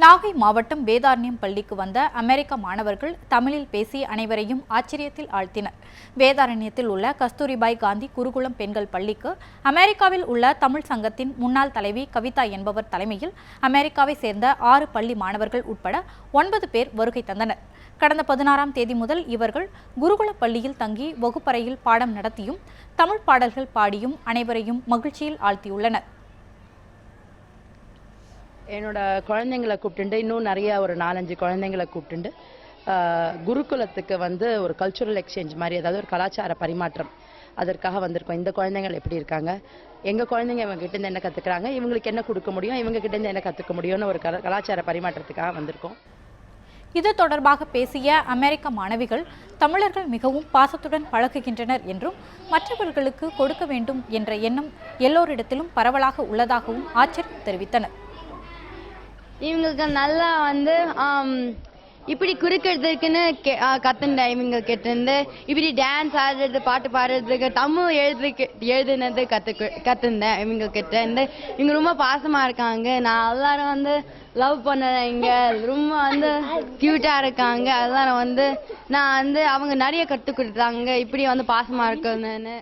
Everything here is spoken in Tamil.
நாகை மாவட்டம் வேதாரண்யம் பள்ளிக்கு வந்த அமெரிக்க மாணவர்கள் தமிழில் பேசி அனைவரையும் ஆச்சரியத்தில் ஆழ்த்தினர். வேதாரண்யத்தில் உள்ள கஸ்தூரிபாய் காந்தி குருகுலம் பெண்கள் பள்ளிக்கு அமெரிக்காவில் உள்ள தமிழ் சங்கத்தின் முன்னாள் தலைவி கவிதா என்பவர் தலைமையில் அமெரிக்காவை சேர்ந்த ஆறு பள்ளி மாணவர்கள் உட்பட ஒன்பது பேர் வருகை தந்தனர். கடந்த பதினாறாம் தேதி முதல் இவர்கள் குருகுல பள்ளியில் தங்கி வகுப்பறையில் பாடம் நடத்தியும் தமிழ் பாடல்கள் பாடியும் அனைவரையும் மகிழ்ச்சியில் ஆழ்த்தியுள்ளனர். என்னோட குழந்தைங்களை கூப்பிட்டுண்டு இன்னும் நிறைய ஒரு நாலஞ்சு குழந்தைங்களை கூப்பிட்டுண்டு குருகுலத்துக்கு வந்து ஒரு கல்ச்சுரல் எக்ஸ்சேஞ்ச் மாதிரி அதாவது ஒரு கலாச்சார பரிமாற்றம் அதற்காக வந்திருக்கோம். இந்த குழந்தைங்கள் எப்படி இருக்காங்க? எங்கள் குழந்தைங்க இவங்க கிட்டேருந்து என்ன கற்றுக்குறாங்க இவங்களுக்கு என்ன கொடுக்க முடியும்? இவங்க கிட்டேருந்து என்ன கற்றுக்க முடியும்னு ஒரு கல- கலாச்சார பரிமாற்றத்துக்காக வந்திருக்கோம். இது தொடர்பாக பேசிய அமெரிக்க மாணவிகள் தமிழர்கள் மிகவும் பாசத்துடன் பழகுகின்றனர் என்றும் மற்றவர்களுக்கு கொடுக்க வேண்டும் என்ற எண்ணம் எல்லோரிடத்திலும் பரவலாக உள்ளதாகவும் ஆச்சரியம் தெரிவித்தனர். இவங்களுக்கு நல்லா வந்து இப்படி குறுக்கிறதுக்குன்னு கே ஆ, இவங்க கிட்டேருந்து இப்படி டான்ஸ் ஆடுறது பாட்டு பாடுறதுக்கு தமிழ் எழுதுக்கு எழுதுனது கத்து கத்துந்தேன் இவங்க கிட்டேருந்து. இவங்க ரொம்ப பாசமாக இருக்காங்க. நான் எல்லாரும் வந்து லவ் பண்ணுறேன் இங்கே ரொம்ப வந்து க்யூட்டாக இருக்காங்க. எல்லாரும் வந்து நான் வந்து அவங்க நிறைய கற்றுக் கொடுத்தாங்க. இப்படி வந்து பாசமாக இருக்கணும்னு.